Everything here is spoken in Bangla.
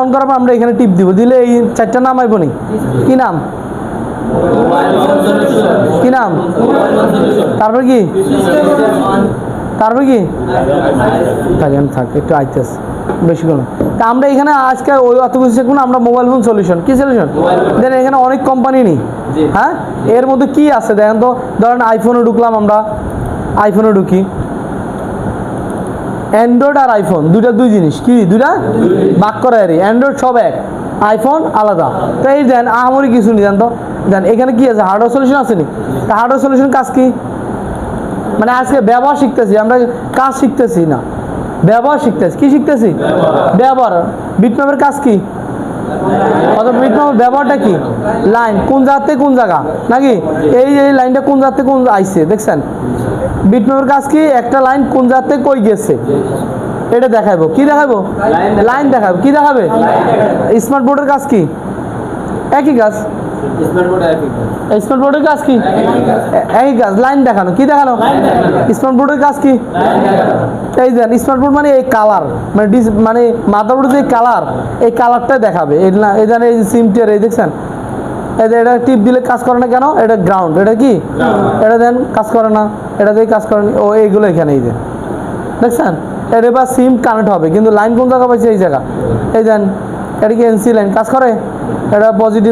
অন করার পর আমরা এখানে টিপ দিব। দিলে এই চারটা নাম আইব নি? কি নাম? কি নাম? তারপর কি? তারপর কি? থাকেন থাক, একটু আইতেছে। বেশি কোনো তা আমরা এখানে আজকে ওই অত কিছু শিখব না, আমরা মোবাইল ফোন সলিউশন কি সলিউশন দেন এখানে অনেক কোম্পানি নেই হ্যাঁ? এর মধ্যে কি আছে? দেখেন তো, ধরেন আইফোনে ঢুকলাম আমরা। আইফোনে ঢুকি। অ্যান্ড্রয়েড আর আইফোন দুইটা দুই জিনিস। কি? দুইটা? বাক করা আরে অ্যান্ড্রয়েড সব এক। আইফোন আলাদা। তো এই দেন আমারই কিছু নি জান তো দেন, এখানে কি আছে? হার্ডওয়্যার সলিউশন আছে নি? তা হার্ডওয়্যার সলিউশন কাজ কি? মানে আজকে ব্যবহার শিখতেছি, আমরা কাজ শিখতেছি না। ব্যবহার শিখতেছি। কি শিখতেছি? ব্যবহার। বিটম্যাপের কাজ কি? ব্যবহারটা কি? লাইন কোন থেকে কোন জায়গা? নাকি? এই এই লাইনটা কোন থেকে কোন আইছে? দেখছেন? বিটম্যাপের কাজ কি একটা লাইন কোন থেকে কই গেছে? এটা দেখাবো কি দেখাবো। লাইন দেখাবো। কি দেখাবে? স্মার্ট বোর্ডের কাজ কি? একই কাজ স্মার্ট বোর্ডের কাজ কি? একই কাজ লাইন দেখানো। কি দেখানো স্মার্ট বোর্ডের কাজ কি? এই দেন স্মার্ট বোর্ড মানে এই কালার। মানে মানে মাদারবোর্ডের যে কালার এই কালারটা দেখাবে। এই না এই জানে এই সিমটের এই দেখছেন? এটা টিপ দিলে কাজ করে না কেন? এটা গ্রাউন্ড এটা কি? এটা দেন কাজ করে না। এটা দিয়ে কাজ করে ও এইগুলো এখানে এই যে। দেখছেন? এটা এবার সিম কানেক্ট হবে কিন্তু লাইন কোন জায়গা পাইছে? এই জায়গা। এই দেন এটা কি এনসি লাইন কাজ করে? এটা পজিটিভ